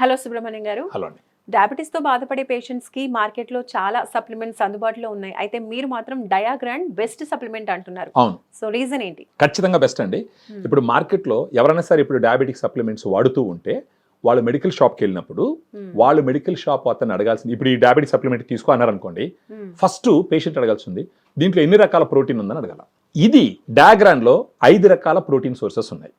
Hello Subrahmanyam గారు. Hello అండి. డయాబెటీస్తో బాధపడే పేషెంట్స్కి మార్కెట్లో చాలా సప్లిమెంట్స్ అందుబాటులో ఉన్నాయి. అయితే మీరు మాత్రం డయాగ్రాండ్ బెస్ట్ సప్లిమెంట్ అంటున్నారు. అవును. సో రీజన్ ఏంటి? ఖచ్చితంగా బెస్ట్ అండి. Hmm. ఇప్పుడు మార్కెట్లో ఎవరైనా సరే ఇప్పుడు డయాబెటిక్ సప్లిమెంట్స్ వాడుతూ ఉంటే వాళ్ళు మెడికల్ షాప్కి వెళ్ళినప్పుడు Hmm. వాళ్ళు మెడికల్ షాప్ అతను అడగాల్సింది. ఇప్పుడు ఈ డయాబెటిక్ సప్లిమెంట్ తీసుకో అన్నారు అనుకోండి Hmm. ఫస్ట్ పేషెంట్ అడగాల్సింది దీంట్లో ఎన్ని రకాల ప్రోటీన్ ఉందని అడగాల. ఇది డయాగ్రాన్లో ఐదు రకాల ప్రోటీన్ సోర్సెస్ ఉన్నాయి.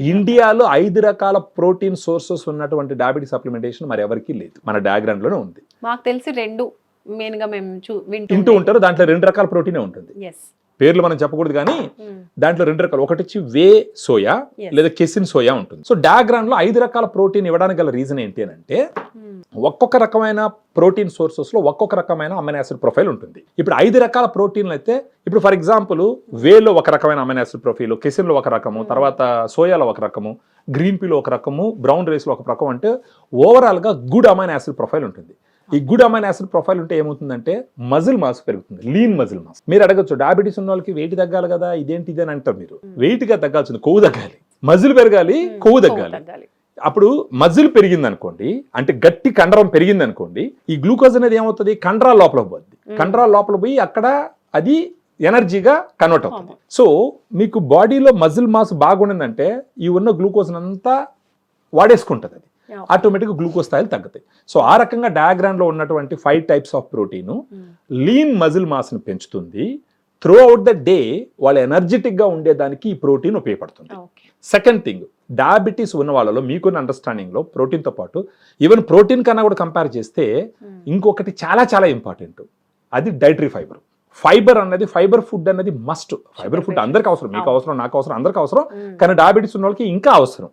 ఇండియాలో ఐదు రకాల ప్రోటీన్ సోర్సెస్ ఉన్నటువంటి డయాబెటిక్ సప్లిమెంటేషన్ మరి ఎవరికీ లేదు. మన డయాగ్రాన్లోనే ఉంది. మాకు తెలిసి రెండు మెయిన్గా మేము వింటూ ఉంటారు దాంట్లో రెండు రకాల ప్రోటీనే ఉంటుంది. పేర్లు మనం చెప్పకూడదు కానీ దాంట్లో రెండు రకాలు. ఒకటి వచ్చి వే సోయా. లేదా కెసిన్ సోయా ఉంటుంది. సో డయాగ్రామ్లో ఐదు రకాల ప్రోటీన్ ఇవ్వడానికి గల రీజన్ ఏంటి అని అంటే ఒక్కొక్క రకమైన ప్రోటీన్ సోర్సెస్లో ఒక్కొక్క రకమైన అమైనో యాసిడ్ ప్రొఫైల్ ఉంటుంది. ఇప్పుడు ఐదు రకాల ప్రోటీన్లు అయితే ఇప్పుడు ఫర్ ఎగ్జాంపుల్ వేలో ఒక రకమైన అమైనో యాసిడ్ ప్రొఫైల్ కెసిన్లో ఒక రకము. తర్వాత సోయాలో ఒక రకము గ్రీన్ పీలో ఒక రకము బ్రౌన్ రైస్లో ఒక రకం అంటే ఓవరాల్గా గుడ్ అమైనో యాసిడ్ ప్రొఫైల్ ఉంటుంది. ఈ గుడ్ అమైనో యాసిడ్ ప్రొఫైల్ ఉంటే ఏమవుతుందంటే మజిల్ మాస్ పెరుగుతుంది లీన్ మజిల్ మాస్. మీరు అడగచ్చు డయాబెటీస్ ఉన్న వాళ్ళకి వెయిట్ తగ్గాలి కదా ఇదేంటి ఇది అని అంటారు మీరు. Hmm. వెయిట్గా తగ్గాల్సింది కొవ్వు తగ్గాలి. మజిల్ పెరగాలి. కొవ్వు తగ్గాలి. అప్పుడు మజిల్ పెరిగింది అనుకోండి అంటే గట్టి కండరం పెరిగింది అనుకోండి ఈ గ్లూకోజ్ అనేది ఏమవుతుంది కండరాల లోపల పోద్ది. కండరాల లోపల పోయి అక్కడ అది ఎనర్జీగా కన్వర్ట్ అవుతుంది. సో మీకు బాడీలో మజిల్ మాస్ బాగుండిందంటే ఈ ఉన్న గ్లూకోజ్ అంతా వాడేసుకుంటుంది అది. ఆటోమేటిక్గా గ్లూకోజ్ స్థాయిలు తగ్గుతాయి సో ఆ రకంగా diagram లో ఉన్నటువంటి five types of protein. Lean muscle మాస్ని పెంచుతుంది త్రూ అవుట్ ద డే వాళ్ళు ఎనర్జెటిక్గా ఉండేదానికి ఈ ప్రోటీన్ ఉపయోగపడుతుంది సెకండ్ థింగ్ డయాబెటీస్ ఉన్న వాళ్ళలో మీకున్న అండర్స్టాండింగ్లో ప్రోటీన్తో పాటు ఈవెన్ ప్రోటీన్ కన్నా కూడా కంపేర్ చేస్తే Hmm. ఇంకొకటి చాలా చాలా ఇంపార్టెంట్ అది డైటరీ ఫైబర్ ఫైబర్ అన్నది ఫైబర్ ఫుడ్ అన్నది మస్ట్ ఫైబర్ ఫుడ్ అందరికి అవసరం మీకు. అవసరం నాకు అవసరం అందరికి అవసరం Hmm. కానీ డయాబెటీస్ ఉన్న వాళ్ళకి ఇంకా అవసరం.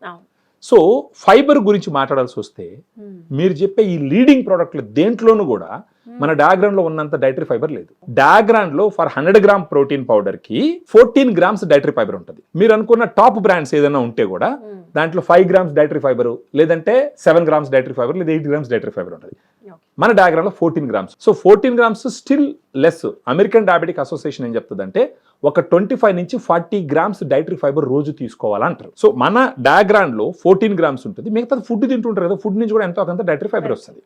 సో ఫైబర్ గురించి మాట్లాడాల్సి వస్తే Hmm. మీరు చెప్పే ఈ లీడింగ్ ప్రోడక్ట్లు దేంట్లోనూ కూడా మన డయాగ్రామ్లో ఉన్నంత డైటరీ ఫైబర్ లేదు. డయాగ్రామ్లో ఫర్ హండ్రెడ్ గ్రామ్ ప్రోటీన్ పౌడర్కి ఫోర్టీన్ గ్రామ్స్ డైటరీ ఫైబర్ ఉంటుంది. మీరు అనుకున్న టాప్ బ్రాండ్స్ ఏదైనా ఉంటే కూడా Hmm. దాంట్లో ఫైవ్ గ్రామ్స్ డైటరీ ఫైబర్ లేదంటే సెవెన్ గ్రామ్స్ డైటరీ ఫైబర్ లేదా ఎయిట్ గ్రామ్స్ డైటరీ ఫైబర్ ఉంటుంది. మన డయాగ్రామ్లో fourteen grams so fourteen grams still less American Diabetic Association ఏం చెప్తుందంటే ఒక ట్వంటీ ఫైవ్ నుంచి ఫార్టీ గ్రామ్స్ డైటరీ ఫైబర్ రోజు తీసుకోవాలంటారు. సో మన డయాగ్రామ్లో ఫోర్టీన్ గ్రామ్స్ ఉంటుంది. మిగతా ఫుడ్ తింటుంటారు కదా ఫుడ్ నుంచి కూడా ఎంతో కొంత డైటరీ ఫైబర్ వస్తుంది.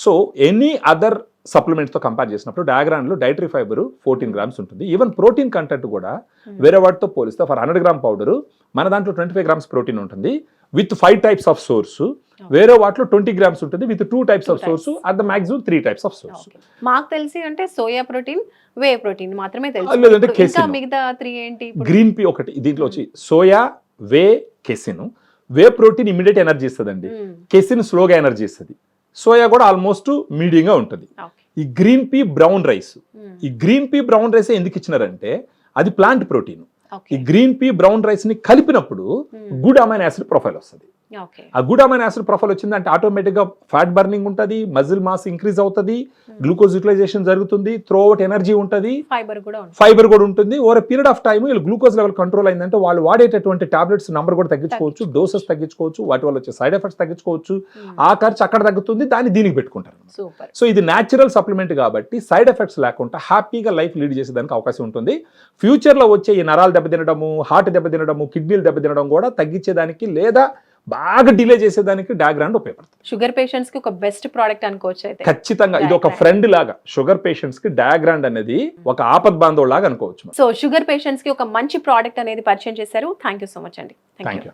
సో ఎనీ అదర్ సప్లిమెంట్స్తో కంపేర్ చేసినప్పుడు డయాగ్రామ్లో డైటరీ ఫైబర్ ఫోర్టీన్ గ్రామ్స్ ఉంటుంది ఈవెన్ ప్రోటీన్ కంటెంట్ కూడా Hmm. వేరే వాటితో పోలిస్తే ఫర్ హండ్రెడ్ గ్రామ్ పౌడర్ మన దాంట్లో ట్వంటీ ఫైవ్ గ్రామ్స్ ప్రోటీన్ ఉంటుంది with five types of source వేరే వాటిలో ట్వంటీ గ్రామ్స్ ఉంటుంది with two types of source. At the maximum three types of source. మాకు తెలిసి అంటే సోయా ప్రోటీన్ వే ప్రోటీన్ మాత్రమే తెలుసు. మిగతా త్రీ ఏంటి? గ్రీన్ పీ ఒకటి దీంట్లో వచ్చి soya whey casein whey protein immediate energy ఇస్తుందండి Hmm. కెసిన్ స్లోగా ఎనర్జీ ఇస్తుంది సోయా కూడా ఆల్మోస్ట్ మీడియంగా ఉంటుంది. ఈ గ్రీన్ పీ బ్రౌన్ రైస్. ఈ గ్రీన్ పీ బ్రౌన్ రైస్ ఎందుకు ఇచ్చినారంటే అది ప్లాంట్ ప్రోటీన్ ఈ. గ్రీన్ పీ బ్రౌన్ రైస్ని కలిపినప్పుడు. గుడ్ అమైన్ యాసిడ్ ప్రొఫైల్ వస్తుంది. ఆ గుడ్ అమైన్ యాసిడ్ ప్రొఫైల్ వచ్చిందంటే ఆటోమేటిక్గా ఫ్యాట్ బర్నింగ్ ఉంటుంది మజిల్ మాస్ ఇంక్రీజ్ అవుతుంది Hmm. గ్లూకోజ్ యూటిలైజేషన్ జరుగుతుంది త్రో అవుట్ ఎనర్జీ ఉంటుంది ఫైబర్ కూడా ఉంటుంది. ఫైబర్ కూడా ఉంటుంది. ఓవర్ పీరియడ్ ఆఫ్ టైం వీళ్ళు గ్లూకోజ్ లెవెల్ కంట్రోల్ అయిందంటే వాళ్ళు వాడేటటువంటి టాబ్లెట్స్ నంబర్ కూడా తగ్గించుకోవచ్చు డోసెస్ తగ్గించుకోవచ్చు వాటి వల్ల వచ్చే సైడ్ ఎఫెక్ట్స్ తగ్గించుకోవచ్చు. Hmm. ఆ ఖర్చు అక్కడ తగ్గుతుంది దాన్ని దీనికి పెట్టుకుంటారు సో ఇది న్యాచురల్ సప్లిమెంట్ కాబట్టి సైడ్ ఎఫెక్ట్స్ లేకుండా హ్యాపీగా లైఫ్ లీడ్ చేసేదానికి అవకాశం ఉంటుంది. ఫ్యూచర్లో వచ్చే ఈ నరాలు దెబ్బతినడము హార్ట్ దెబ్బతినడము కిడ్నీలు దెబ్బతినడం కూడా తగ్గించేదానికి లేదా బాగా డిలే చేసేదానికి డయాగ్రామ్ ఉపయోగపడుతుంది. షుగర్ పేషెంట్స్కి ఒక బెస్ట్ ప్రోడక్ట్ అనుకోవచ్చు అయితే. ఖచ్చితంగా ఇది ఒక. ఫ్రెండ్ లాగా షుగర్ పేషెంట్స్కి డయాగ్రామ్ అనేది ఒక ఆపద్ బాంధవ్ లాగా అనుకోవచ్చు సో షుగర్ పేషెంట్స్కి ఒక మంచి ప్రోడక్ట్ అనేది పరిచయం చేశారు. థ్యాంక్ యూ సో మచ్ అండి. Thank you